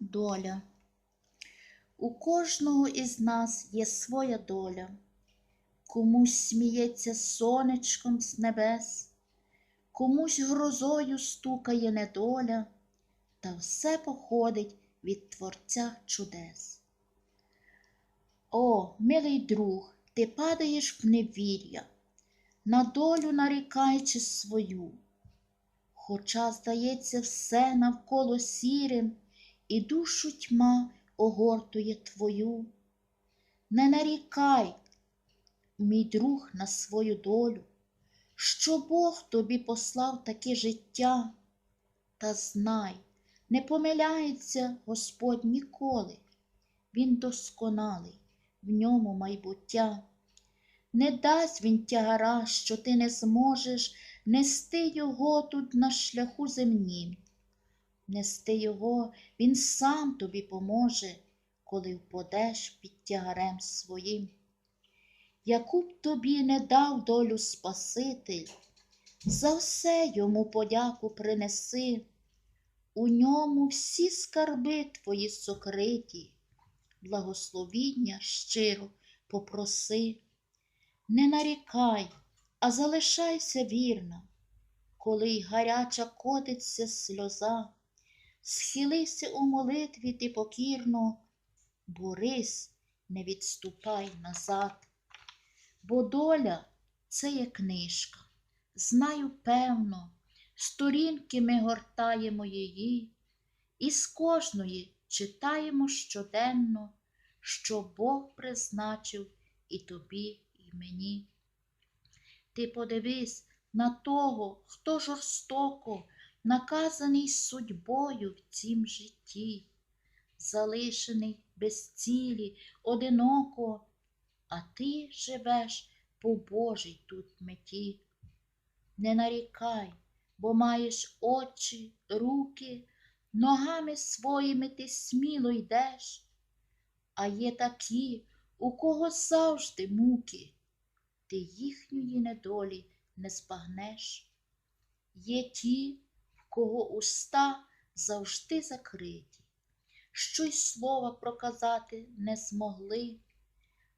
Доля. У кожного із нас є своя доля. Комусь сміється сонечком з небес, комусь грозою стукає недоля, та все походить від Творця чудес. О, милий друг, ти падаєш в невір'я, на долю нарікаючи свою. Хоча, здається, все навколо сірим, і душу тьма огортує твою. Не нарікай, мій друг, на свою долю, що Бог тобі послав таке життя, та знай, не помиляється Господь ніколи, Він досконалий, в ньому майбуття. Не дасть він тягара, що ти не зможеш нести його тут на шляху земнім. Нести його він сам тобі поможе, коли впадеш під тягарем своїм. Яку б тобі не дав долю Спаситель, за все йому подяку принеси, у ньому всі скарби твої сокриті, благословіння щиро попроси. Не нарікай, а залишайся вірна, коли й гаряча котиться сльоза, схилися у молитві ти покірно, борись, не відступай назад. Бо доля це є книжка, знаю певно, сторінки ми гортаємо її, і з кожної читаємо щоденно, що Бог призначив і тобі, і мені. Ти подивись на того, хто жорстоко наказаний судьбою в цім житті, залишений без цілі, одиноко, а ти живеш по Божій тут меті. Не нарікай, бо маєш очі, руки, ногами своїми ти сміло йдеш, а є такі, у кого завжди муки, ти їхньої недолі не збагнеш. Є ті, кого уста завжди закриті, що й слова проказати не змогли.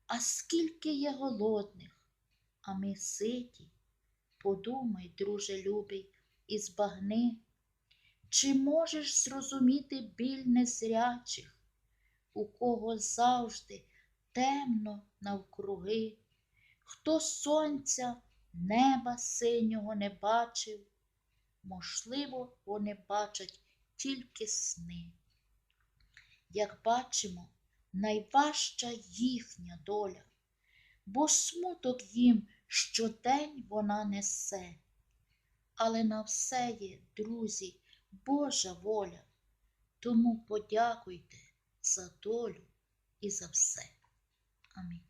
А скільки є голодних, а ми ситі. Подумай, друже любий, і збагни, чи можеш зрозуміти біль незрячих, у кого завжди темно навкруги, хто сонця, неба синього не бачив, можливо, вони бачать тільки сни. Як бачимо, найважча їхня доля, бо смуток їм щодень вона несе. Але на все є, друзі, Божа воля, тому подякуйте за долю і за все. Амінь.